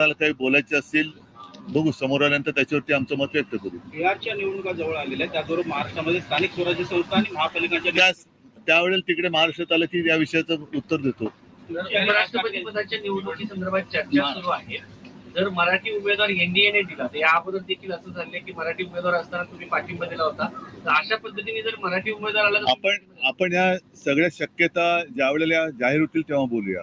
काही बोलायचे असतील बघू समोर आल्यानंतर त्याच्यावरती आमचं मत व्यक्त करू. बिहारच्या निवडणुका जवळ आलेल्या आहेत. त्याचबरोबर महाराष्ट्रामध्ये स्थानिक स्वराज्य संस्था आणि महापालिकांच्या त्या त्यावेळेला तिकडे महाराष्ट्रात आलं की या विषयाचं उत्तर देतो. उपराष्ट्रपती पदाच्या निवडणुकी संदर्भात चर्चा सुरू आहे. जर मराठी उमेदवार एनडीएने दिला तर या अगोदर देखील असं झालंय की मराठी उमेदवार असताना तुम्ही पाठिंबा दिला होता. तर अशा पद्धतीने जर मराठी उमेदवार आला तर आपण आपण या सगळ्या शक्यता ज्या वेळेला जाहीर होतील तेव्हा बोलूया.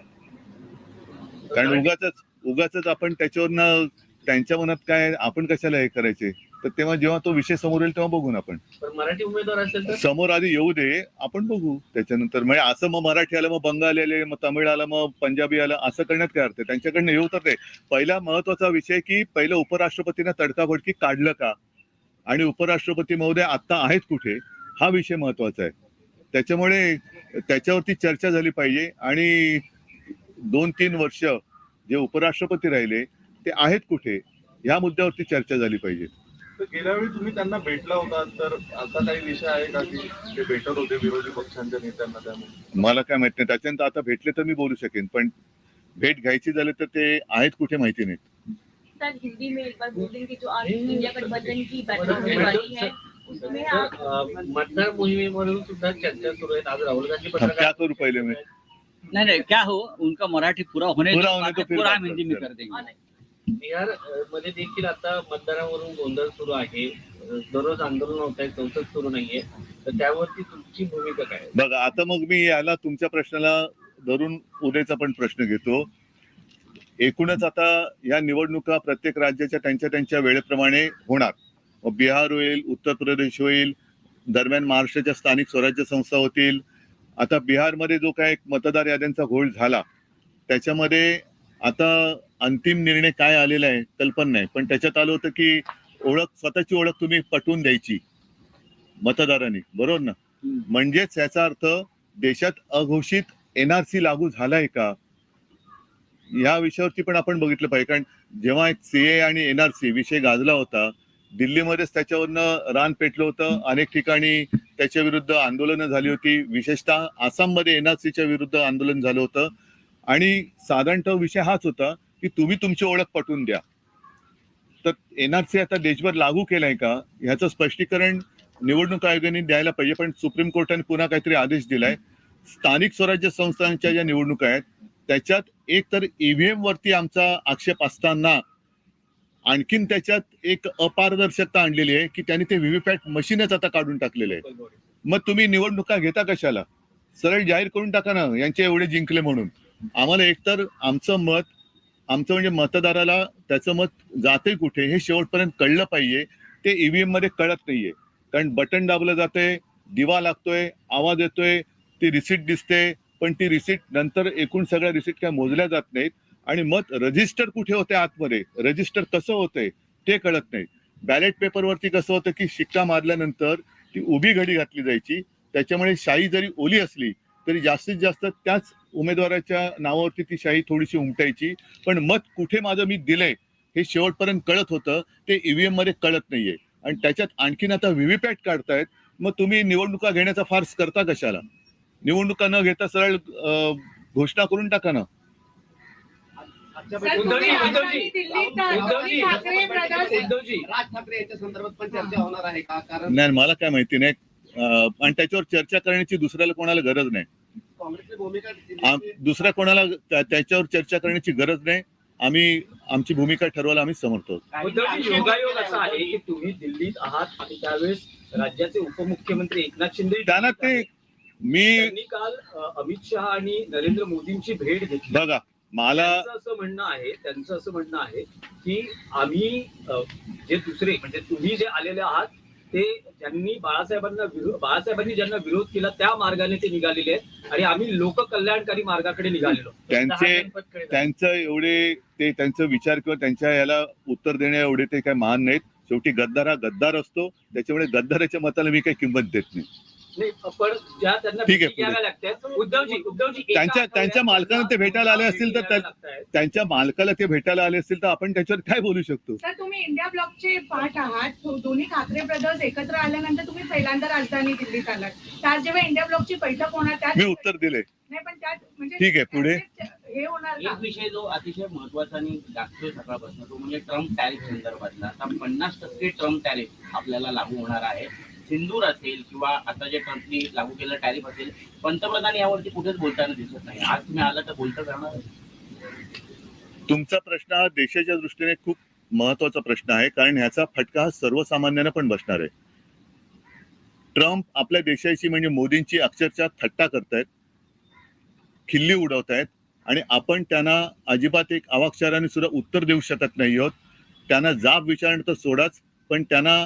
कारण उगाच उगाच आपण त्याच्यावरनं त्यांच्या मनात काय आपण कशाला हे करायचे? तर तेव्हा जेव्हा तो विषय समोर येईल तेव्हा बघू ना आपण. पण मराठी उमेदवार असेल तर? समोर आधी येऊ दे आपण बघू. त्याच्यानंतर म्हणजे असं मग मराठी आलं मग बंगाली आले मग तमिळ आलं मग पंजाबी आलं असं करण्यात काय अर्थ आहे? त्यांच्याकडनं येऊ तर ते पहिला महत्त्वाचा विषय की पहिलं उपराष्ट्रपतीनं तडकाफडकी काढलं का? आणि उपराष्ट्रपती महोदय आता आहेत कुठे? हा विषय महत्त्वाचा आहे. त्याच्यामुळे त्याच्यावरती चर्चा झाली पाहिजे आणि दोन तीन वर्ष जे उपराष्ट्रपती राहिले ते आहेत कुठे? ह्या मुद्द्यावरती चर्चा झाली पाहिजे. तर गेल्या वेळी तुम्ही त्यांना भेटला होता तर असा काही विषय आहे का की ते भेटत होते विरोधी पक्षांच्या नेत्यांना त्यामुळे? मला काय माहीत नाही. त्याच्यानंतर आता भेटले तर मी बोलू शकेन पण भेट घ्यायची झाली तर ते आहेत कुठे माहिती नाही. सर हिंदी में एक बार बोल देंगे जो आज इंडिया गठबंधन की बैठक होने वाली है उसमें तर, आप अं, मतदार मोहिमेवरून सुद्धा चर्चा सुरू आहेत. आज राहुल गांधी पत्रकार करूं पहले मैं. नहीं नहीं क्या हो? उनका मराठी पूरा होने पूरा दो, होने फिर पूरा हम हिंदी में कर देंगे। बिहारमध्ये देखील आता मतदारावरून गोंधळ सुरू आहे. दररोज आंदोलन होत आहे संसद सुरू नाहीये. तर त्यावरती तुमची भूमिका काय आहे? बघा आता मग मी याला तुमच्या प्रश्नाला धरून उद्याचा पण प्रश्न घेतो. एकूणच आता या निवडणुका प्रत्येक राज्याच्या त्यांच्या त्यांच्या वेळेप्रमाणे होणार. मग बिहार होईल उत्तर प्रदेश होईल दरम्यान महाराष्ट्राच्या स्थानिक स्वराज्य संस्था होतील आता बिहारमध्ये जो काय मतदार याद्यांचा घोळ झाला त्याच्यामध्ये आता अंतिम निर्णय काय आलेला आहे कल्पना नाही. पण त्याच्यात आलं होतं की ओळख स्वतःची ओळख तुम्ही पटवून द्यायची मतदारांनी. बरोबर ना? म्हणजेच याचा अर्थ देशात अघोषित एनआरसी लागू झालाय का? या विषयावरती पण आपण बघितलं पाहिजे. कारण जेव्हा एक सीए आणि एनआरसी विषय गाजला होता दिल्लीमध्येच त्याच्यावरनं रान पेटलं होतं. अनेक ठिकाणी त्याच्या विरुद्ध आंदोलनं झाली होती. विशेषतः आसाममध्ये एनआरसीच्या विरुद्ध आंदोलन झालं होतं. आणि साधारणतः विषय हाच होता की तुम्ही तुमची ओळख पटवून द्या. तर एनआरसी आता देशभर लागू केलाय का? ह्याचं स्पष्टीकरण निवडणूक आयोगाने द्यायला पाहिजे पण सुप्रीम कोर्टाने पुन्हा काहीतरी आदेश दिलाय. स्थानिक स्वराज्य संस्थांच्या ज्या निवडणुका आहेत त्याच्यात एक तर ईव्हीएम वरती आमचा आक्षेप असताना आणखीन त्याच्यात एक अपारदर्शकता आणलेली आहे की त्यांनी ते व्हीव्हीपॅट मशीनच आता काढून टाकलेले आहे. मग तुम्ही निवडणुका घेता कशाला? सरळ जाहीर करून टाका ना यांचे एवढे जिंकले म्हणून. आम्हाला एकतर आमचं मत आमचं म्हणजे मतदाराला त्याचं मत जाते कुठे हे शेवटपर्यंत कळलं पाहिजे. ते ईव्हीएममध्ये कळत नाहीये. कारण बटन दाबलं जातंय दिवा लागतोय आवाज येतोय ती रिसिट दिसते पण ती रिसिट नंतर एकूण सगळ्या रिसिट काय मोजल्या जात नाहीत. आणि मत रजिस्टर कुठे होते आतमध्ये? रजिस्टर कसं होतंय ते कळत नाही. बॅलेट पेपरवरती कसं होतं की शिक्का मारल्यानंतर ती उभी घडी घातली जायची. त्याच्यामुळे शाई जरी ओली असली तरी जास्तीत जास्त त्याच उमेदवाराच्या नावावरती ती शाही थोडीशी उमटायची. पण मत कुठे माझं मी दिलंय हे शेवटपर्यंत कळत होतं. ते ईव्हीएममध्ये कळत नाहीये. आणि त्याच्यात आणखीन आता व्हीव्हीपॅट काढतायत. मग तुम्ही निवडणुका घेण्याचा फार्स करता कशाला? निवडणुका न घेता सरळ घोषणा करून टाका ना. उद्धवजी, ठाकरे brothers- उद्धवजी. राज ठाकरे यांच्या संदर्भात पण चर्चा होणार आहे का? कारण नाही मला काय माहिती नाही. आणि त्याच्यावर चर्चा करण्याची दुसऱ्याला कोणाला गरज नाही. दुसऱ्या कोणाला त्या- त्याच्यावर चर्चा करण्याची गरज नाही. आम्ही आमची भूमिका ठरवायला आम्ही समर्थ उद्धवजी योगायोग असा आहे की तुम्ही दिल्लीत आहात आणि त्यावेळेस राज्याचे उपमुख्यमंत्री एकनाथ शिंदे त्यांना ते मी काल अमित शहा आणि नरेंद्र मोदींची भेट घेतली. बघा मला असं म्हणणं आहे त्यांचं असं म्हणणं आहे की आम्ही जे दुसरे म्हणजे तुम्ही जे आलेले आहात ते ज्यांनी बाळासाहेबांना विरोध बाळासाहेबांनी ज्यांना विरोध केला त्या मार्गाने ते निघालेले आहेत. आणि आम्ही लोककल्याणकारी मार्गाकडे निघालेलो त्यांचे त्यांचं एवढे ते त्यांचं विचार किंवा त्यांच्या याला उत्तर देण्या एवढे ते काय महान नाहीत. शेवटी गद्दार हा गद्दार असतो. त्याच्यामुळे गद्दाराच्या मताला मी काही किंमत देत नाही. नाही पण ज्या त्यांना ठीक आहे, त्यांच्या- त्यांच्या मालकानं ते भेटायला आले असतील तर. त्यांच्या मालकाला ते भेटायला आले असतील तर आपण त्याच्यावर काय बोलू शकतो? सर तुम्ही इंडिया ब्लॉकचे पार्ट आहात. दोन्ही ठाकरे ब्रदर्स एकत्र आल्यानंतर तुम्ही पहिल्यांदा राजधानी दिल्लीत आलात. त्यात जेव्हा इंडिया ब्लॉकची बैठक होणार त्यात मी उत्तर दिले. नाही पण त्यात म्हणजे ठीक आहे, पुढे? हे होणार एक विषय जो अतिशय महत्त्वाचा आणि लागतोय सकाळपासून तो म्हणजे ट्रम्प टॅरिफ संदर्भातला. आता पन्नास टक्के ट्रम्प टॅरिफ आपल्याला लागू होणार आहे. सिंदूर असेल किंवा आता जे ट्रम्पनी लागू केलेलं टॅरिफ असेल पंतप्रधान यावरती कुठेच बोलताना दिसत नाही. आज तुम्ही आला तर बोलता करणार तुमचा प्रश्न हा देशाच्या दृष्टीने खूप महत्त्वाचा प्रश्न आहे कारण ह्याचा फटका हा सर्वसामान्यांना पण बसणार आहे. ट्रम्प आपल्या देशाची म्हणजे मोदींची अक्षरशः थट्टा करतायत खिल्ली उडवतायत आणि आपण त्यांना अजिबात एक अवाक्षराने सुद्धा उत्तर देऊ शकत नाही आहोत. त्यांना जाब विचारणं तर सोडाच पण त्यांना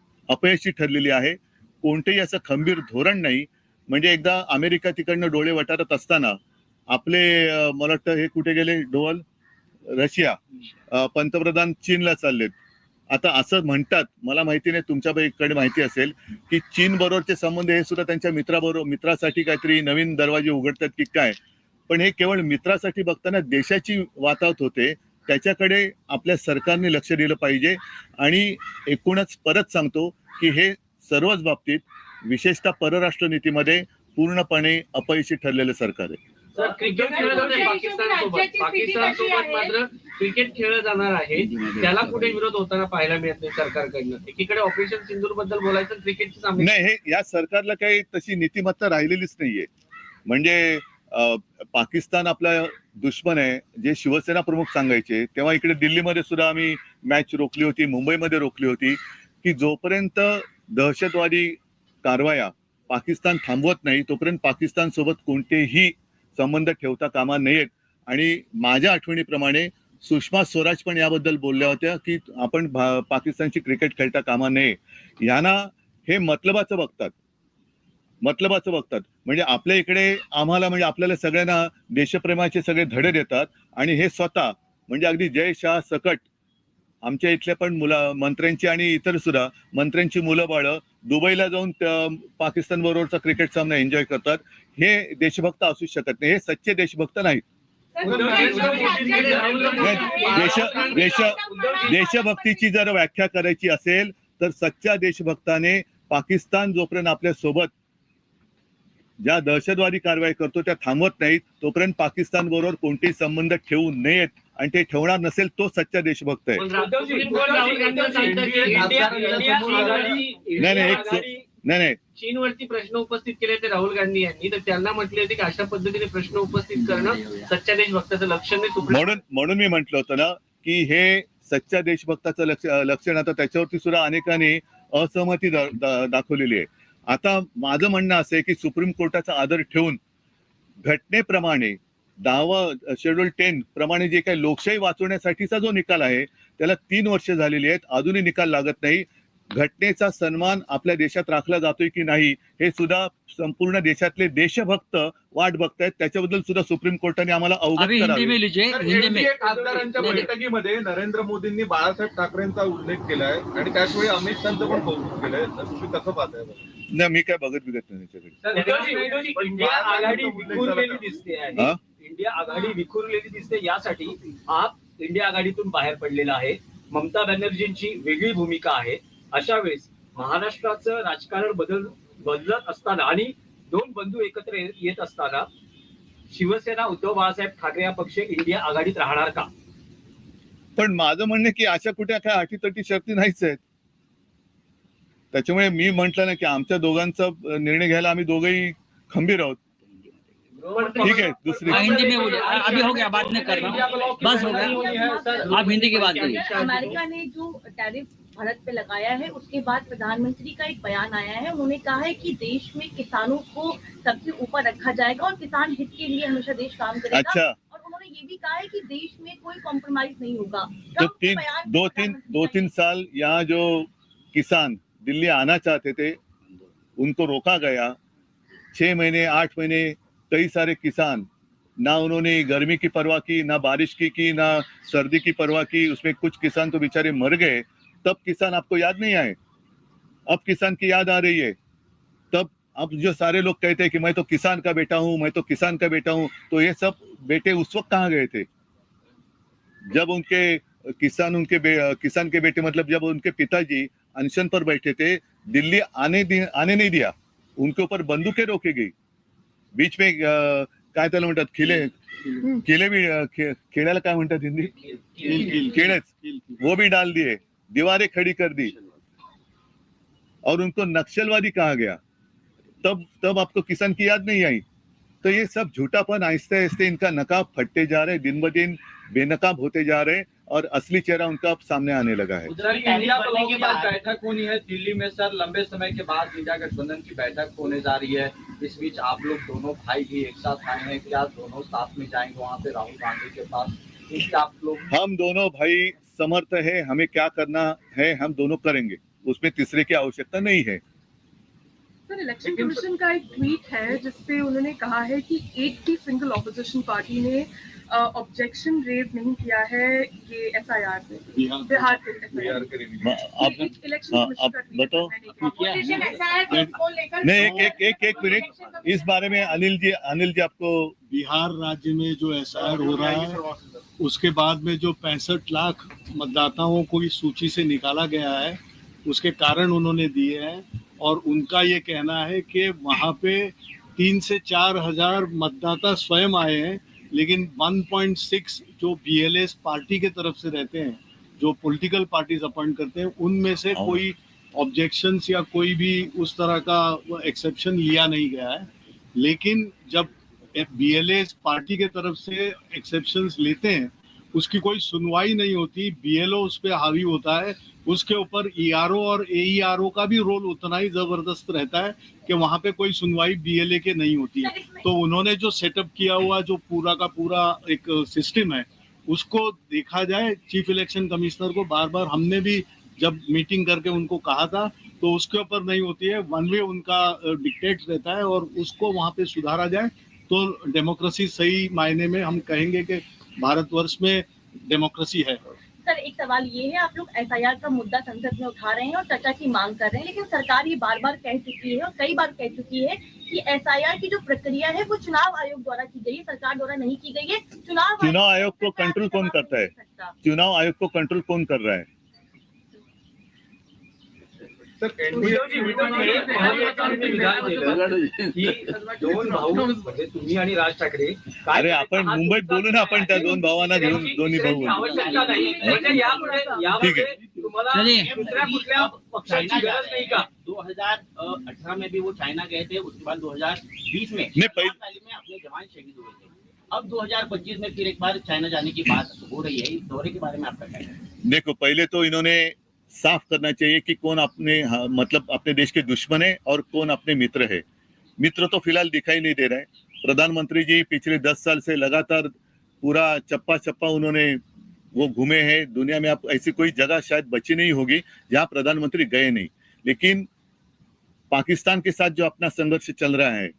अपयशी ठरलेली आहे. कोणतेही असं खंबीर धोरण नाही. म्हणजे एकदा अमेरिका तिकडनं डोळे वटारत असताना आपले मला वाटतं हे कुठे गेले? डोवल? रशिया. पंतप्रधान चीनला चाललेत. आता असं म्हणतात मला माहिती नाही तुमच्याकडे माहिती असेल की चीन बरोबरचे संबंध हे सुद्धा त्यांच्या मित्राबरोबर मित्रासाठी काहीतरी नवीन दरवाजे उघडतात की काय? पण हे केवळ मित्रासाठी बघताना देशाची वातावत होते त्याच्याकडे आपल्या सरकारने लक्ष दिलं पाहिजे आणि एकूणच परत सांगतो की हे सर्वच बाबतीत विशेषतः परराष्ट्र नीतीमध्ये पूर्णपणे अपयशी ठरलेलं सरकार आहे. सर क्रिकेट खेळलं जात आहे पाकिस्तान सोबत राज्याची स्थिती पाकिस्तान कशी सोबत आहे? मात्र क्रिकेट खेळलं जाणार आहे. त्याला कुठे विरोध होताना पाहायला मिळत नाही सरकारकडनं. एकीकडे ऑपरेशन सिंदूरबद्दल बोलायचं क्रिकेटची सामने नाही हे या सरकारला काही तशी नीतिमत्ता राहिलेलीच नाहीये. म्हणजे पाकिस्तान आपला दुश्मन आहे जे शिवसेना प्रमुख सांगायचे तेव्हा इकडे दिल्लीमध्ये सुद्धा आम्ही मॅच रोखली होती मुंबईमध्ये रोखली होती की जोपर्यंत दहशतवादी कारवाया पाकिस्तान थांबवत नाही तोपर्यंत पाकिस्तान सोबत कोणतेही संबंध ठेवता कामा नयेत. आणि माझ्या आठवणीप्रमाणे सुषमा स्वराज पण याबद्दल बोलल्या होत्या की आपण भा- पाकिस्तानची क्रिकेट खेळता कामा नये. यांना हे मतलबाचं बघतात. मतलबाचं बघतात. म्हणजे आपल्या इकडे आम्हाला म्हणजे आपल्याला सगळ्यांना देशप्रेमाचे सगळे धडे देतात आणि हे स्वतः म्हणजे अगदी जय शाह सकट आमच्या इथल्या पण मुला मंत्र्यांची आणि इतर सुद्धा मंत्र्यांची मुलं बाळं दुबईला जाऊन पाकिस्तान बरोबरचा क्रिकेट सामना एन्जॉय करतात. हे देशभक्त असू शकत नाही. हे सच्चे देशभक्त नाहीत. देश- देश- देशभक्तीची जर व्याख्या करायची असेल तर सच्च्या देशभक्ताने पाकिस्तान जोपर्यंत आपल्यासोबत ज्या दहशतवादी कारवाई करतो त्या थांबवत नाहीत. तोपर्यंत पाकिस्तान बरोबर कोणतेही संबंध ठेवू नयेत आणि ते ठेवणार नसेल तो सच्चा देशभक्त आहे. नाही, नाही, एक नाही नाही. चीनवरती प्रश्न उपस्थित केले ते राहुल गांधी यांनी. तर त्यांना म्हटले होते की अशा पद्धतीने प्रश्न उपस्थित करणं सच्च्या देशभक्ताचं लक्षण म्हणून म्हणून मी म्हंटल होतं ना की हे सच्च्या देशभक्ताचं लक्ष लक्षण आता त्याच्यावरती सुद्धा अनेकांनी असहमती दाखवलेली आहे. आता माझं म्हणणं असं आहे की सुप्रीम कोर्टाचा आदर ठेवून घटनेप्रमाणे दहावा शेड्यूल टेन प्रमाणे जे काही लोकशाही वाचवण्यासाठीचा जो निकाल आहे त्याला तीन वर्ष झालेली आहेत. अजूनही निकाल लागत नाही. घटनेचा सन्मान आपल्या देशात राखला जातोय की नाही हे सुद्धा संपूर्ण देशातले देशभक्त वाट बघतायत. त्याच्याबद्दल सुद्धा सुप्रीम कोर्टाने आम्हाला अवगत. बैठकीमध्ये नरेंद्र मोदींनी बाळासाहेब ठाकरेंचा उल्लेख केलाय आणि त्याचवेळी अमित शहाचं पण कौतुक केलंय. तर तुम्ही कसं पाहताय? नाही मी काय बघत बिगत नाही त्याच्याकडे. इंडिया आघाडी विखुरलेली दिसते हा? आहे इंडिया आघाडी विखुरलेली दिसते यासाठी आप इंडिया आघाडीतून बाहेर पडलेला आहे. ममता बॅनर्जींची वेगळी भूमिका आहे. अशा वेळेस महाराष्ट्राचं राजकारण बदल बदलत असताना आणि दोन बंधू एकत्र ये- येत असताना शिवसेना उद्धव बाळासाहेब ठाकरे हा पक्ष इंडिया आघाडीत राहणार का? पण माझं म्हणणं की अशा कुठे काय अटीतटी शर्ती नाहीच आहेत. त्याच्यामुळे मी म्हंटल ना की आमच्या दोघांचा निर्णय घ्यायला आम्ही दोघंही खंबीर आहोत. ठीक है दूसरी हिंदी में बोलिए. अ- अभी हो गया बाद में कर रहा बस हो गया. आप हिंदी की बात करिए. अमेरिका ने जो टैरिफ भारत पे लगाया है उसके बाद प्रधानमंत्री का एक बयान आया है। उन्होंने कहा है कि देश में किसानों को सबसे ऊपर रखा जाएगा और किसान हित के लिए हमेशा देश काम करेगा। अच्छा। और उन्होंने ये भी कहा है कि देश में कोई कॉम्प्रोमाइज नहीं होगा। तो तीन दो तीन दो तीन साल यहाँ जो किसान दिल्ली आना चाहते थे, उनको रोका गया। छह महीने, आठ महीने, कई सारे किसान, ना उन्होंने गर्मी की परवाह की, ना बारिश की की ना सर्दी की परवाह की, उसमें कुछ किसान तो बेचारे मर गए। तब किसान आपको याद नहीं आए? अब किसान की याद आ रही है। तब, अब जो सारे लोग कहते हैं कि मैं तो किसान का बेटा हूँ, मैं तो किसान का बेटा हूँ तो ये सब बेटे उस वक्त कहाँ गए थे? जब उनके, किसान उनके किसान के बेटे मतलब जब उनके पिताजी अनशन पर बैठे थे, दिल्ली आने आने नहीं दिया। उनके ऊपर बंदूकें रोकी गई। बीच में काय त्याला म्हणतात, खिले किले भी खेळायला काय म्हणतात हिंदी? खेळच. वो भी डाल दिए, दीवारें खड़ी कर दी। और उनको नक्सलवादी कहा गया। तब तब आपको किसान की याद नहीं आई? तो ये सब झूठापन आहिस्ते आहिस्ते इनका नकाब फटते जा रहे दिन ब दिन बेनकाब होते जा रहे और असली चेहरा उनका अब सामने आने लगा है। इंडिया ब्लॉक की बैठक होनी है दिल्ली में सर लंबे समय के बाद इंडिया गठबंधन की बैठक होने जा रही है। इस बीच आप लोग दोनों भाई भी एक साथ आए हैं। क्या दोनों साथ में जाएँगे वहाँ पे राहुल गांधी के पास? आप लोग हम दोनों भाई समर्थ है हमें क्या करना है हम दोनों करेंगे। उसमें तीसरे की आवश्यकता नहीं है। सर इलेक्शन कमीशन का एक ट्वीट है जिसपे उन्होंने कहा है कि एक भी सिंगल ऑपोजिशन पार्टी ने ऑब्जेक्शन रेज नहीं किया है ये एसआईआर में बिहार के इलेक्शन आप बताओ। नहीं एक एक एक एक मिनट इस बारे में अनिल जी अनिल जी आपको बिहार राज्य में जो एस आई आर हो रहा है उसके बाद में जो पैंसठ लाख मतदाताओं को इस सूची से निकाला गया है उसके कारण उन्होंने दिए हैं और उनका ये कहना है कि वहाँ पे तीन से चार हज़ार मतदाता स्वयं आए हैं। लेकिन 1.6 जो बीएलएस पार्टी के तरफ़ से रहते हैं जो पॉलिटिकल पार्टीज़ अपॉइंट करते हैं उनमें से हाँ। कोई ऑब्जेक्शन या कोई भी उस तरह का एक्सेप्शन लिया नहीं गया है लेकिन जब बीएलएस पार्टी के तरफ़ से एक्सेप्शन लेते हैं उसकी कोई सुनवाई नहीं होती बीएलओ उस पर हावी होता है उसके ऊपर ईआरओ और एईआरओ का भी रोल उतना ही ज़बरदस्त रहता है कि वहाँ पे कोई सुनवाई बीएलए के नहीं होती है। तो उन्होंने जो सेटअप किया हुआ, जो पूरा का पूरा एक सिस्टम है, उसको देखा जाए चीफ इलेक्शन कमिश्नर को बार बार हमने भी जब मीटिंग करके उनको कहा था तो उसके ऊपर नहीं होती है। वन वे उनका डिक्टेट रहता है और उसको वहाँ पे सुधारा जाए तो डेमोक्रेसी सही मायने में हम कहेंगे कि भारतवर्ष में डेमोक्रेसी है। सर एक सवाल ये है आप लोग एफ़ का मुद्दा संसद में उठा रहे हैं और चर्चा की मांग कर रहे हैं लेकिन सरकार ये बार बार कह चुकी है और कई बार कह चुकी है कि एफ़ की जो प्रक्रिया है वो चुनाव आयोग द्वारा की गई है सरकार द्वारा नहीं की गई है। चुनाव चुनाव आयोग को कंट्रोल कौन करता है। चुनाव आयोग को कंट्रोल कौन कर रहा है? सर एनडीए विधान केलं की दोन भाऊ म्हणजे तुम्ही आणि राज ठाकरे काय अरे आपण हा मुंबईत बोलू ना आपण त्या दोन भावांना घेऊन त्याची दोन्ही भाऊ आवश्यकता नाही. म्हणजे यापुढे तुम्हाला चलिए। दुसऱ्या कुठल्या पक्षाची गरज नाही हैं का 2018 में भी वो चाइना गए थे उसके बाद 2020 में। नहीं, पहले- हाल में अपने जवान शहीद हुए थे। अब 2025 में फिर एक बार चाइना जाने की बात हो रही है। इस दौरे के बारे में आपका क्या कहना है? देखो पहले तो इन्होंने साफ़ करना चाहिए कि कौन अपने हाँ, मतलब अपने देश के दुश्मन है और कौन अपने मित्र है। मित्र तो फ़िलहाल दिखाई नहीं दे रहा प्रधानमंत्री जी पिछले दस साल से लगातार पूरा चप्पा चप्पा उन्होंने वो घूमे हैं। दुनिया में आप ऐसी कोई जगह शायद बची नहीं होगी जहाँ प्रधानमंत्री गए नहीं। लेकिन पाकिस्तान के साथ जो अपना संघर्ष चल रहा है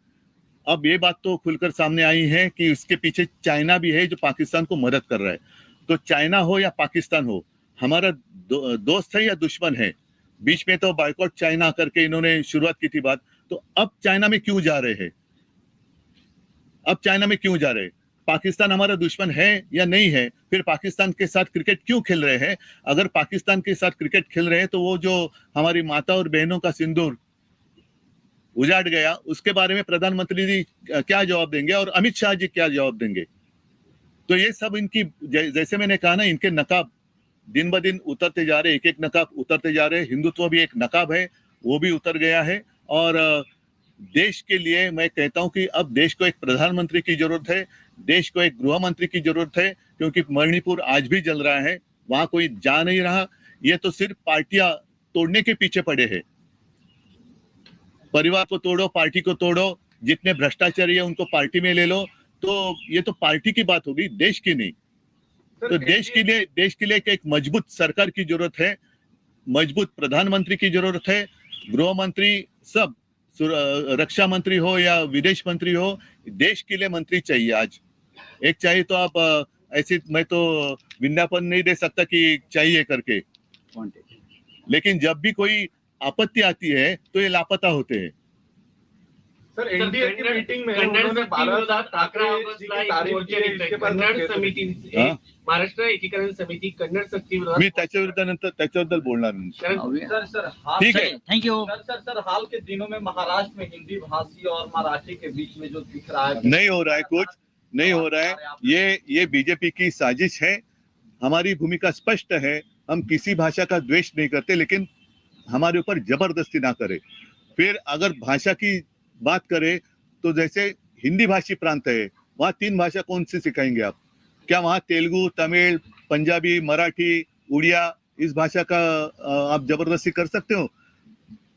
अब ये बात तो खुलकर सामने आई है कि उसके पीछे चाइना भी है जो पाकिस्तान को मदद कर रहा है। तो चाइना हो या पाकिस्तान हो हमारा दो, दोस्त है या दुश्मन है? बीच में तो बाइकआउट चाइना करके इन्होंने शुरुआत की थी बात। तो अब चाइना में क्यों जा रहे हैं? अब चाइना में क्यों जा रहे हैं? पाकिस्तान हमारा दुश्मन है या नहीं है? फिर पाकिस्तान के साथ क्रिकेट क्यों खेल रहे हैं? अगर पाकिस्तान के साथ क्रिकेट खेल रहे हैं तो वो जो हमारी माता और बहनों का सिंदूर उजाड़ गया उसके बारे में प्रधानमंत्री जी क्या जवाब देंगे और अमित शाह जी क्या जवाब देंगे? तो ये सब इनकी जैसे मैंने कहा ना इनके नकाब दिन ब दिन उतरते जा रहे एक एक नकाब उतरते जा रहे, हिंदुत्व भी एक नकाब है, वो भी उतर गया है। और देश के लिए मैं कहता हूँ कि अब देश को एक प्रधानमंत्री की ज़रूरत है, देश को एक गृह मंत्री की ज़रूरत है, क्योंकि मणिपुर आज भी जल रहा है, वहाँ कोई जा नहीं रहा। ये तो सिर्फ़ पार्टियाँ तोड़ने के पीछे पड़े हैं। परिवार को तोड़ो, पार्टी को तोड़ो, जितने भ्रष्टाचारी है उनको पार्टी में ले लो। तो ये तो पार्टी की बात होगी, देश की नहीं। तो देश के लिए देश के लिए एक मज़बूत सरकार की ज़रूरत है मज़बूत प्रधानमंत्री की ज़रूरत है गृह मंत्री सब रक्षा मंत्री हो या विदेश मंत्री हो देश के लिए मंत्री चाहिए आज। एक चाहिए तो आप ऐसे मैं तो विज्ञापन नहीं दे सकता कि चाहिए करके। लेकिन जब भी कोई आपत्ति आती है तो ये लापता होते हैं। सर एनडीए की मीटिंग में उन्होंने ठाकरे जी की तारीफ़ है, निघतोय. इसके कन्नड समिती महाराष्ट्र एकीकरण समिती कन्नड सक्ती मी विरोधात त्याच्या नंतर त्याच्याबद्दल बोलणार नाही. सर सर ठीक है thank you sir sir sir हाल के दिनों में महाराष्ट्र में हिंदी भाषी और मराठी के बीच में जो दिख रहा है नहीं हो रहा है कुछ नहीं हो रहा है। ये ये बीजेपी की साजिश है। हमारी भूमिका स्पष्ट है। हम किसी भाषा का द्वेष नहीं करते लेकिन हमारे ऊपर ज़बरदस्ती ना करे। फिर अगर भाषा की बात करें तो जैसे हिंदी भाषी प्रांत है वहाँ तीन भाषा कौन सी सिखाएँगे आप? क्या वहाँ तेलुगु तमिल पंजाबी मराठी उड़िया इस भाषा का आप ज़बरदस्ती कर सकते हो?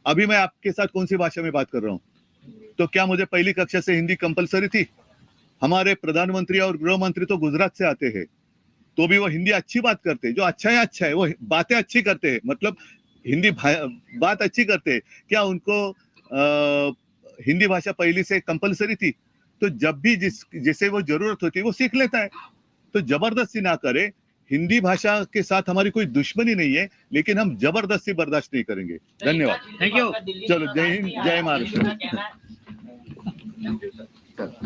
अभी मैं आपके साथ कौन सी भाषा में बात कर रहा हूँ? तो क्या मुझे पहली कक्षा से हिंदी कंपलसरी थी? हमारे प्रधानमंत्री और गृह मंत्री तो गुजरात से आते हैं तो भी वो हिंदी अच्छी बात करते हैं जो अच्छा है अच्छा है वो बातें अच्छी करते हैं मतलब हिंदी बात अच्छी करते हैं क्या उनको अ, हिंदी भाषा पहले से कंपलसरी थी तो जब भी जिस जिसे वो ज़रूरत होती है वो सीख लेता है। तो ज़बरदस्ती ना करे हिंदी भाषा के साथ हमारी कोई दुश्मनी नहीं है लेकिन हम ज़बरदस्ती बर्दाश्त नहीं करेंगे। धन्यवाद। थैंक यू चलो जय हिंद जय महाराष्ट्र.